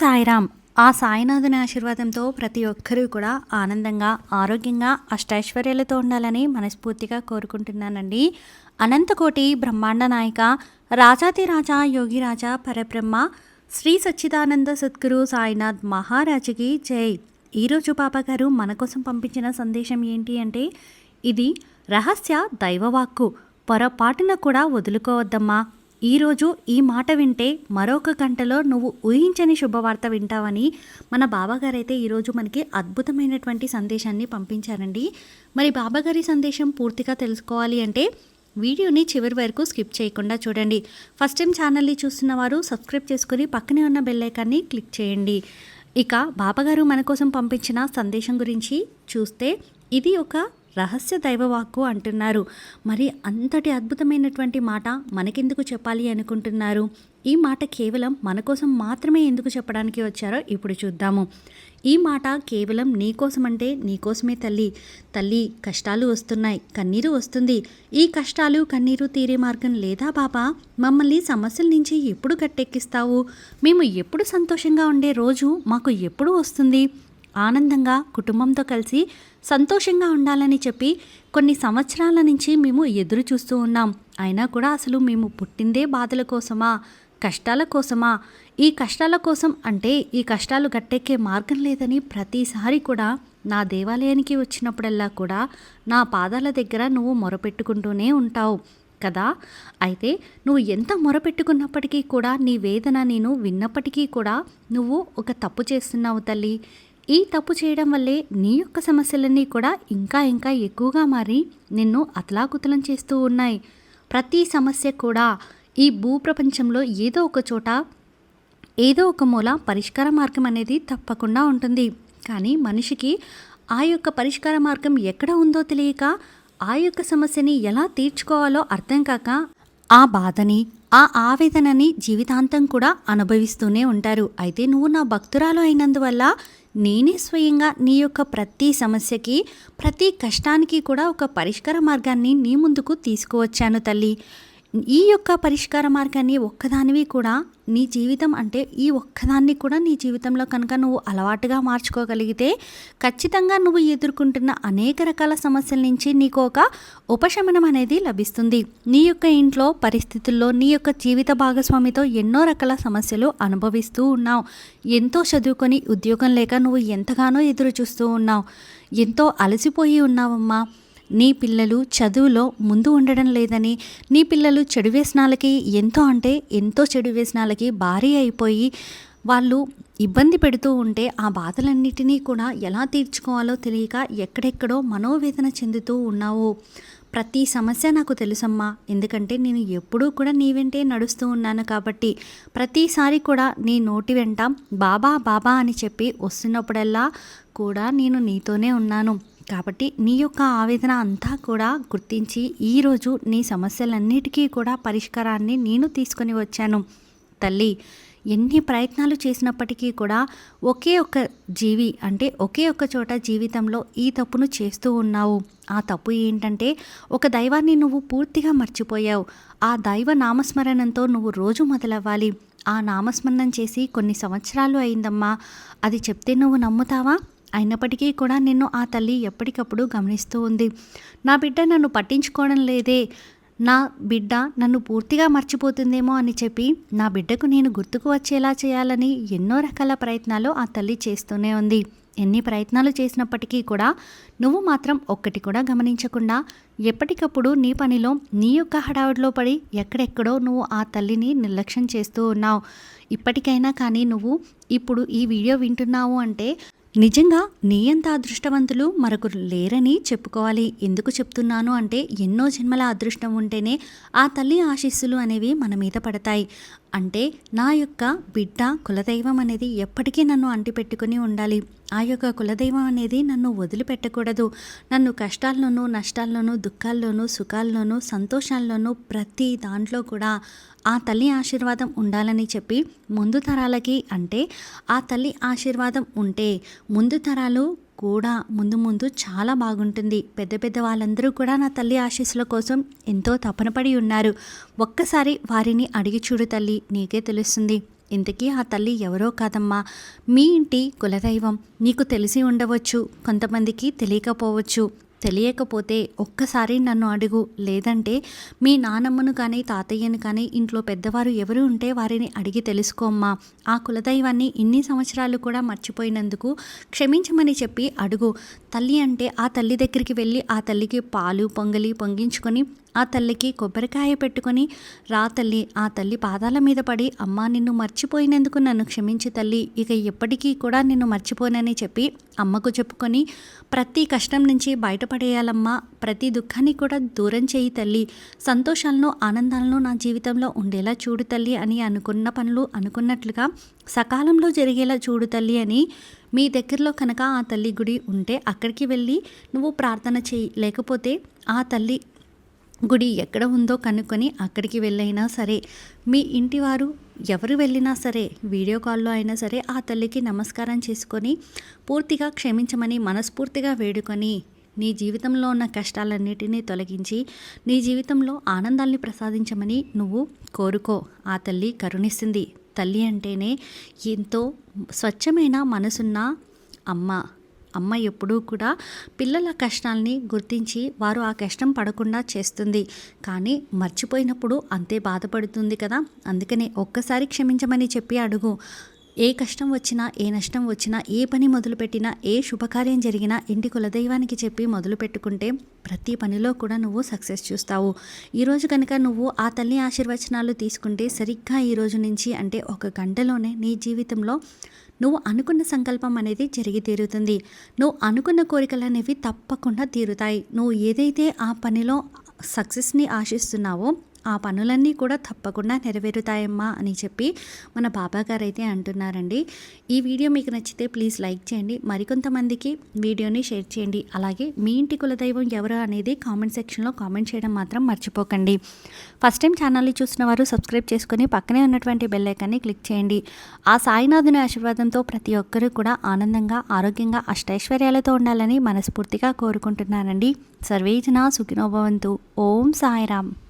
సాయిరామ్ ఆ సాయినాథుని ఆశీర్వాదంతో ప్రతి ఒక్కరూ కూడా ఆనందంగా ఆరోగ్యంగా అష్టైశ్వర్యాలతో ఉండాలని మనస్ఫూర్తిగా కోరుకుంటున్నానండి. అనంతకోటి బ్రహ్మాండ నాయక రాజాతిరాజా యోగిరాజా పరబ్రహ్మ శ్రీ సచ్చిదానంద సద్గురు సాయినాథ్ మహారాజుకి జై. ఈరోజు పాపగారు మన కోసం పంపించిన సందేశం ఏంటి అంటే ఇది రహస్య దైవవాక్కు పొరపాటున కూడా వదులుకోవద్దమ్మా. ఈరోజు ఈ మాట వింటే మరొక గంటలో నువ్వు ఊహించని శుభవార్త వింటావని మన బాబాగారు అయితే ఈరోజు మనకి అద్భుతమైనటువంటి సందేశాన్ని పంపించారండి. మరి బాబాగారి సందేశం పూర్తిగా తెలుసుకోవాలి అంటే వీడియోని చివరి వరకు స్కిప్ చేయకుండా చూడండి. ఫస్ట్ టైం ఛానల్ని చూస్తున్న వారు సబ్స్క్రైబ్ చేసుకుని పక్కనే ఉన్న బెల్ ఐకాన్ని క్లిక్ చేయండి. ఇక బాబాగారు మన కోసం పంపించిన సందేశం గురించి చూస్తే ఇది ఒక రహస్య దైవవాక్కు అంటున్నారు. మరి అంతటి అద్భుతమైనటువంటి మాట మనకెందుకు చెప్పాలి అనుకుంటున్నారు? ఈ మాట కేవలం మన కోసం మాత్రమే ఎందుకు చెప్పడానికి వచ్చారో ఇప్పుడు చూద్దాము. ఈ మాట కేవలం నీకోసం అంటే నీకోసమే తల్లి. తల్లి కష్టాలు వస్తున్నాయి కన్నీరు వస్తుంది. ఈ కష్టాలు కన్నీరు తీరే మార్గం లేదా బాబా? మమ్మల్ని సమస్యల నుంచి ఎప్పుడు గట్టెక్కిస్తావు? మేము ఎప్పుడు సంతోషంగా ఉండే రోజు మాకు ఎప్పుడు వస్తుంది? ఆనందంగా కుటుంబంతో కలిసి సంతోషంగా ఉండాలని చెప్పి కొన్ని సంవత్సరాల నుంచి మేము ఎదురు చూస్తూ ఉన్నాం. అయినా కూడా అసలు మేము పుట్టిందే బాధల కోసమా? కష్టాల కోసమా? ఈ కష్టాల కోసం అంటే ఈ కష్టాలు గట్టెక్కే మార్గం లేదని ప్రతిసారి కూడా నా దేవాలయానికి వచ్చినప్పుడల్లా కూడా నా పాదాల దగ్గర నువ్వు మొరపెట్టుకుంటూనే ఉంటావు కదా? అయితే నువ్వు ఎంత మొరపెట్టుకున్నప్పటికీ కూడా నీ వేదన నేను విన్నప్పటికీ కూడా నువ్వు ఒక తప్పు చేస్తున్నావు తల్లి. ఈ తప్పు చేయడం వల్లే నీ యొక్క సమస్యలన్నీ కూడా ఇంకా ఇంకా ఎక్కువగా మారి నిన్ను అతలాకుతలం చేస్తూ ఉన్నాయి. ప్రతి సమస్య కూడా ఈ భూప్రపంచంలో ఏదో ఒక చోట ఏదో ఒక మూల పరిష్కార మార్గం అనేది తప్పకుండా ఉంటుంది. కానీ మనిషికి ఆ యొక్క పరిష్కార మార్గం ఎక్కడ ఉందో తెలియక ఆ యొక్క సమస్యని ఎలా తీర్చుకోవాలో అర్థం కాక ఆ బాధని ఆ ఆవేదనని జీవితాంతం కూడా అనుభవిస్తూనే ఉంటారు. అయితే నువ్వు నా భక్తురాలు అయినందువల్ల నేనే స్వయంగా నీ యొక్క ప్రతి సమస్యకి ప్రతి కష్టానికి కూడా ఒక పరిష్కార మార్గాన్ని నీ ముందుకు తీసుకువచ్చాను తల్లి. ఈ యొక్క పరిష్కార మార్గాన్ని ఒక్కదానివి కూడా నీ జీవితం అంటే ఈ ఒక్కదాన్ని కూడా నీ జీవితంలో కనుక నువ్వు అలవాటుగా మార్చుకోగలిగితే ఖచ్చితంగా నువ్వు ఎదుర్కొంటున్న అనేక రకాల సమస్యల నుంచి నీకు ఒక ఉపశమనం అనేది లభిస్తుంది. నీ యొక్క ఇంట్లో పరిస్థితుల్లో నీ యొక్క జీవిత భాగస్వామితో ఎన్నో రకాల సమస్యలు అనుభవిస్తూ ఉన్నావు. ఎంతో చదువుకొని ఉద్యోగం లేక నువ్వు ఎంతగానో ఎదురు చూస్తూ ఉన్నావు. ఎంతో అలసిపోయి ఉన్నావమ్మా. నీ పిల్లలు చదువులో ముందు ఉండడం లేదని నీ పిల్లలు చెడు వ్యసనాలకి ఎంతో అంటే ఎంతో చెడు వ్యసనాలకి భారీ అయిపోయి వాళ్ళు ఇబ్బంది పెడుతూ ఉంటే ఆ బాధలన్నిటినీ కూడా ఎలా తీర్చుకోవాలో తెలియక ఎక్కడెక్కడో మనోవేదన చెందుతూ ఉన్నావు. ప్రతి సమస్య నాకు తెలుసమ్మా. ఎందుకంటే నేను ఎప్పుడూ కూడా నీ వెంటే నడుస్తూ ఉన్నాను కాబట్టి ప్రతిసారి కూడా నీ నోటి వెంట బాబా బాబా అని చెప్పి వస్తున్నప్పుడల్లా కూడా నేను నీతోనే ఉన్నాను. కాబట్టి నీ యొక్క ఆవేదన అంతా కూడా గుర్తించి ఈరోజు నీ సమస్యలన్నిటికీ కూడా పరిష్కారాన్ని నేను తీసుకొని వచ్చాను. తల్లి ఎన్ని ప్రయత్నాలు చేసినప్పటికీ కూడా ఒకే ఒక్క జీవి అంటే ఒకే ఒక్క చోట జీవితంలో ఈ తప్పును చేస్తూ ఉన్నావు. ఆ తప్పు ఏంటంటే ఒక దైవాన్ని నువ్వు పూర్తిగా మర్చిపోయావు. ఆ దైవ నామస్మరణంతో నువ్వు రోజు మొదలవ్వాలి. ఆ నామస్మరణం చేసి కొన్ని సంవత్సరాలు అయిందమ్మా. అది చెప్తే నువ్వు నమ్ముతావా? అయినప్పటికీ కూడా నిన్ను ఆ తల్లి ఎప్పటికప్పుడు గమనిస్తూ ఉంది. నా బిడ్డ నన్ను పట్టించుకోవడం లేదే. నా బిడ్డ నన్ను పూర్తిగా మర్చిపోతుందేమో అని చెప్పి నా బిడ్డకు నేను గుర్తుకు వచ్చేలా చేయాలని ఎన్నో రకాల ప్రయత్నాలు ఆ తల్లి చేస్తూనే ఉంది. ఎన్ని ప్రయత్నాలు చేసినప్పటికీ కూడా నువ్వు మాత్రం ఒక్కటి కూడా గమనించకుండా ఎప్పటికప్పుడు నీ పనిలో నీ యొక్క హడావుడిలో పడి ఎక్కడెక్కడో నువ్వు ఆ తల్లిని నిర్లక్ష్యం చేస్తూ ఉన్నావు. ఇప్పటికైనా కానీ నువ్వు ఇప్పుడు ఈ వీడియో వింటున్నావు అంటే నిజంగా నీయంత అదృష్టవంతులు మరొకరు లేరని చెప్పుకోవాలి. ఎందుకు చెప్తున్నాను అంటే ఎన్నో జన్మల అదృష్టం ఉంటేనే ఆ తల్లి ఆశీస్సులు అనేవి మన మీద పడతాయి. అంటే నా యొక్క బిడ్డ కులదైవం అనేది ఎప్పటికీ నన్ను అంటిపెట్టుకుని ఉండాలి. ఆ యొక్క కులదైవం అనేది నన్ను వదిలిపెట్టకూడదు. నన్ను కష్టాల్లోనూ నష్టాల్లోనూ దుఃఖాల్లోనూ సుఖాల్లోనూ సంతోషాల్లోనూ ప్రతి దాంట్లో కూడా ఆ తల్లి ఆశీర్వాదం ఉండాలని చెప్పి ముందు తరాలకి అంటే ఆ తల్లి ఆశీర్వాదం ఉంటే ముందు తరాలు కూడా ముందు ముందు చాలా బాగుంటుంది. పెద్ద పెద్ద వాళ్ళందరూ కూడా నా తల్లి ఆశీస్సుల కోసం ఎంతో తపనపడి ఉన్నారు. ఒక్కసారి వారిని అడిగి చూడు తల్లి నీకే తెలుస్తుంది. ఇంతకీ ఆ తల్లి ఎవరో కాదమ్మా. మీ ఇంటి కులదైవం. నీకు తెలిసి ఉండవచ్చు కొంతమందికి తెలియకపోవచ్చు. తెలియకపోతే ఒక్కసారి నన్ను అడుగు. లేదంటే మీ నానమ్మను కానీ తాతయ్యను కానీ ఇంట్లో పెద్దవారు ఎవరు ఉంటే వారిని అడిగి తెలుసుకోమ్మా ఆ కులదైవాన్ని ఇన్ని సంవత్సరాలు కూడా మర్చిపోయినందుకు క్షమించమని చెప్పి అడుగు. తల్లి అంటే ఆ తల్లి దగ్గరికి వెళ్ళి ఆ తల్లికి పాలు పొంగలి పొంగించుకొని ఆ తల్లికి కొబ్బరికాయ పెట్టుకొని రా తల్లి ఆ తల్లి పాదాల మీద పడి అమ్మా నిన్ను మర్చిపోయినందుకు నన్ను క్షమించి తల్లి ఇక ఎప్పటికీ కూడా నిన్ను మర్చిపోనని చెప్పి అమ్మకు చెప్పుకొని ప్రతి కష్టం నుంచి బయటపడేయాలమ్మా ప్రతి దుఃఖాన్ని కూడా దూరం చేయి తల్లి సంతోషాలను ఆనందాలను నా జీవితంలో ఉండేలా చూడు తల్లి అని అనుకున్న పనులు అనుకున్నట్లుగా సకాలంలో జరిగేలా చూడు తల్లి అని మీ దగ్గరలో కనుక ఆ తల్లి గుడి ఉంటే అక్కడికి వెళ్ళి నువ్వు ప్రార్థన చేయి లేకపోతే ఆ తల్లి గుడి ఎక్కడ ఉందో కనుక్కొని అక్కడికి వెళ్ళైనా సరే మీ ఇంటి వారు ఎవరు వెళ్ళినా సరే వీడియో కాల్లో అయినా సరే ఆ తల్లికి నమస్కారం చేసుకొని పూర్తిగా క్షమించమని మనస్ఫూర్తిగా వేడుకొని నీ జీవితంలో ఉన్న కష్టాలన్నిటినీ తొలగించి నీ జీవితంలో ఆనందాల్ని ప్రసాదించమని నువ్వు కోరుకో. ఆ తల్లి కరుణిస్తుంది. తల్లి అంటేనే ఎంతో స్వచ్ఛమైన మనసున్న అమ్మ. అమ్మ ఎప్పుడూ కూడా పిల్లల కష్టాల్ని గుర్తించి వారు ఆ కష్టం పడకుండా చేస్తుంది. కానీ మర్చిపోయినప్పుడు అంతే బాధపడుతుంది కదా. అందుకనే ఒక్కసారి క్షమించమని చెప్పి అడుగు. ఏ కష్టం వచ్చినా ఏ నష్టం వచ్చినా ఏ పని మొదలుపెట్టినా ఏ శుభకార్యం జరిగినా ఇంటి కులదైవానికి చెప్పి మొదలు పెట్టుకుంటే ప్రతి పనిలో కూడా నువ్వు సక్సెస్ చూస్తావు. ఈరోజు కనుక నువ్వు ఆ తల్లి ఆశీర్వచనాలు తీసుకుంటే సరిగ్గా ఈ రోజు నుంచి అంటే ఒక గంటలోనే నీ జీవితంలో నువ్వు అనుకున్న సంకల్పం అనేది జరిగి తీరుతుంది. నువ్వు అనుకున్న కోరికలు అనేవి తప్పకుండా తీరుతాయి. నువ్వు ఏదైతే ఆ పనిలో సక్సెస్ని ఆశిస్తున్నావో ఆ పనులన్నీ కూడా తప్పకుండా నెరవేరుతాయమ్మా అని చెప్పి మన బాబా గారు అయితే అంటున్నారండి. ఈ వీడియో మీకు నచ్చితే ప్లీజ్ లైక్ చేయండి. మరికొంతమందికి వీడియోని షేర్ చేయండి. అలాగే మీ ఇంటి కులదైవం ఎవరు అనేది కామెంట్ సెక్షన్లో కామెంట్ చేయడం మాత్రం మర్చిపోకండి. ఫస్ట్ టైం ఛానల్ని చూసిన వారు సబ్స్క్రైబ్ చేసుకుని పక్కనే ఉన్నటువంటి బెల్ ఐకాన్ని క్లిక్ చేయండి. ఆ సాయినాథుని ఆశీర్వాదంతో ప్రతి ఒక్కరూ కూడా ఆనందంగా ఆరోగ్యంగా అష్టైశ్వర్యాలతో ఉండాలని మనస్ఫూర్తిగా కోరుకుంటున్నానండి. సర్వేజన సుఖినోభవంతు ఓం సాయిరామ్.